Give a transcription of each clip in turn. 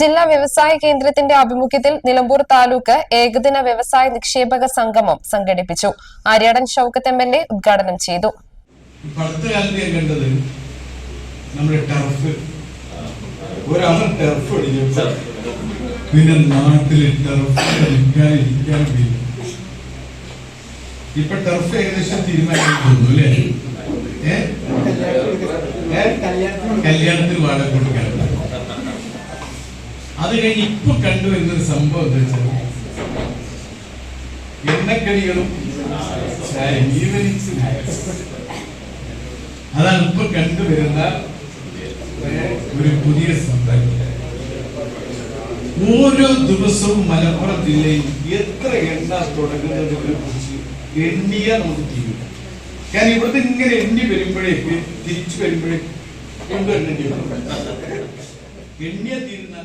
ജില്ലാ വ്യവസായ കേന്ദ്രത്തിന്റെ ആഭിമുഖ്യത്തിൽ നിലമ്പൂർ താലൂക്ക് ഏകദിന വ്യവസായ നിക്ഷേപക സംഗമം സംഘടിപ്പിച്ചു. Aryadan Shoukath M L A ഉദ്ഘാടനം ചെയ്തു. നമ്മുടെ ടർഫ് ടർഫ് പിന്നെ നാട്ടിൽ ടർഫ് വയ്യ. ഇപ്പൊ ടർഫ് ഏകദേശം തീരുമാനിക്കാൻ തോന്നുന്നു അല്ലേ? കല്യാണത്തിന് വാടക കൊടുക്കാൻ. അത് കഴിഞ്ഞ് ഇപ്പൊ കണ്ടുവരുന്നൊരു സംഭവം എന്താ വെച്ചാൽ എണ്ണക്കടികളും അതാണ് ഇപ്പൊ കണ്ടുവരുന്ന ഒരു പുതിയ സംഭവം. ഓരോ ദിവസവും മലപ്പുറം ജില്ലയിൽ എത്ര എണ്ണ തുടങ്ങുന്നതിനെ കുറിച്ച് എണ്ണിയ നമുക്ക് തീരും കാരണം ഇവിടുത്തെ ഇങ്ങനെ എണ്ണി വരുമ്പോഴേക്ക് തിരിച്ചു വരുമ്പോഴേക്ക് എണ്ണ എണ്ണി എണ്ണിയ തീരുന്ന.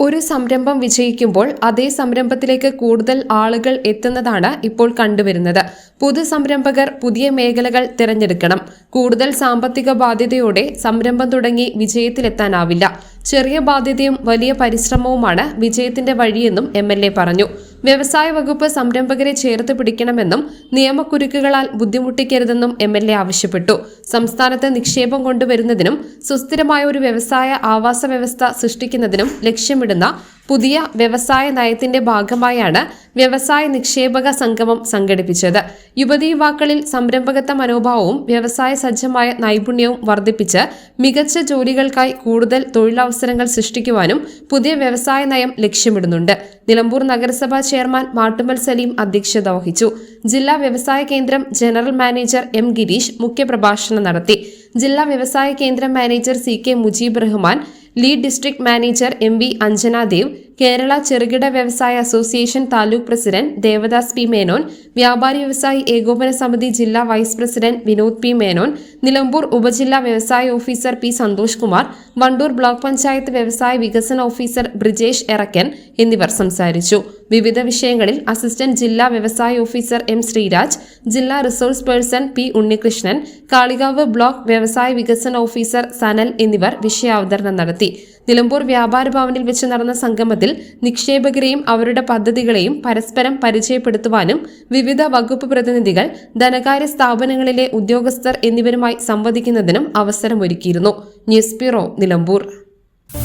ഒരു സംരംഭം വിജയിക്കുമ്പോൾ അതേ സംരംഭത്തിലേക്ക് കൂടുതൽ ആളുകൾ എത്തുന്നതാണ് ഇപ്പോൾ കണ്ടുവരുന്നത്. പുതു സംരംഭകർ പുതിയ മേഖലകൾ തിരഞ്ഞെടുക്കണം. കൂടുതൽ സാമ്പത്തിക ബാധ്യതയോടെ സംരംഭം തുടങ്ങി വിജയത്തിലെത്താനാവില്ല. ചെറിയ ബാധ്യതയും വലിയ പരിശ്രമവുമാണ് വിജയത്തിന്റെ വഴിയെന്നും എം പറഞ്ഞു. വ്യവസായ വകുപ്പ് സംരംഭകരെ ചേർത്ത് പിടിക്കണമെന്നും നിയമക്കുരുക്കുകളാൽ ബുദ്ധിമുട്ടിക്കരുതെന്നും എം എൽ എ ആവശ്യപ്പെട്ടു. സംസ്ഥാനത്ത് നിക്ഷേപം കൊണ്ടുവരുന്നതിനും സുസ്ഥിരമായ ഒരു വ്യവസായ ആവാസ വ്യവസ്ഥ സൃഷ്ടിക്കുന്നതിനും ലക്ഷ്യമിടുന്ന പുതിയ വ്യവസായ നയത്തിന്റെ ഭാഗമായാണ് വ്യവസായ നിക്ഷേപക സംഗമം സംഘടിപ്പിച്ചത്. യുവതി യുവാക്കളിൽ സംരംഭകത്വ മനോഭാവവും വ്യവസായ സജ്ജമായ നൈപുണ്യവും വർദ്ധിപ്പിച്ച് മികച്ച ജോലികൾക്കായി കൂടുതൽ തൊഴിലവസരങ്ങൾ സൃഷ്ടിക്കുവാനും പുതിയ വ്യവസായ നയം ലക്ഷ്യമിടുന്നുണ്ട്. നിലമ്പൂർ നഗരസഭാ ചെയർമാൻ മാട്ടുമൽ സലീം അധ്യക്ഷത വഹിച്ചു. ജില്ലാ വ്യവസായ കേന്ദ്രം ജനറൽ മാനേജർ എം ഗിരീഷ് മുഖ്യപ്രഭാഷണം നടത്തി. ജില്ലാ വ്യവസായ കേന്ദ്രം manager C K Mujeeb Rahman lead district manager M V Anjanadev Kerala ചെറുകിട വ്യവസായ association taluk president Devadas P Menon വ്യാപാരി വ്യവസായി ഏകോപന സമിതി ജില്ലാ vice president Vinod P Menon Nilambur ഉപജില്ലാ വ്യവസായ officer P Santhosh Kumar Wandoor block panchayat വ്യവസായ വികസന ഓഫീസർ ബ്രിജേഷ് എറക്കൻ എന്നിവർ സംസാരിച്ചു. വിവിധ വിഷയങ്ങളിൽ അസിസ്റ്റന്റ് ജില്ലാ വ്യവസായ ഓഫീസർ എം ശ്രീരാജ് ജില്ലാ resource person P Unnikrishnan Kalikavu block വ്യവസായ വികസന ഓഫീസർ സനൽ എന്നിവർ വിഷയാവതരണം നടത്തി. നിലമ്പൂർ വ്യാപാര ഭവനിൽ വെച്ച് നടന്ന സംഗമത്തിൽ നിക്ഷേപകരെയും അവരുടെ പദ്ധതികളെയും പരസ്പരം പരിചയപ്പെടുത്തുവാനും വിവിധ വകുപ്പ് പ്രതിനിധികൾ ധനകാര്യ സ്ഥാപനങ്ങളിലെ ഉദ്യോഗസ്ഥർ എന്നിവരുമായി സംവദിക്കുന്നതിനും അവസരമൊരുക്കിയിരുന്നു. News bureau Nilambur.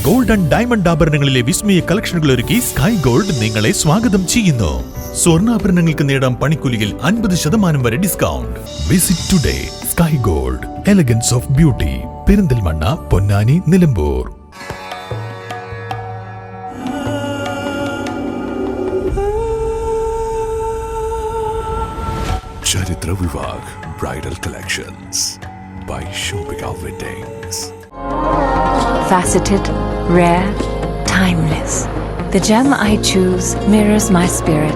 Golden diamond ആഭരണങ്ങളിലെ വിസ്മയ കളക്ഷനുകൾ ഒരുക്കി സ്കൈ ഗോൾഡ് നിങ്ങളെ സ്വാഗതം ചെയ്യുന്നു. സ്വർണാഭരണങ്ങൾക്ക് നേടാം പണിക്കൂലിയിൽ അൻപത് ശതമാനം വരെ discount. Visit today Sky gold elegance of beauty Perinthalmanna Ponnani Nilambur. Charitra Vivag Bridal Collections by Shobika Weddings. faceted, rare, timeless. The gem I choose mirrors my spirit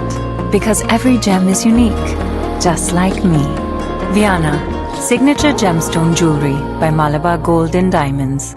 because every gem is unique, just like me. Viana, signature gemstone jewelry by Malabar Gold and Diamonds.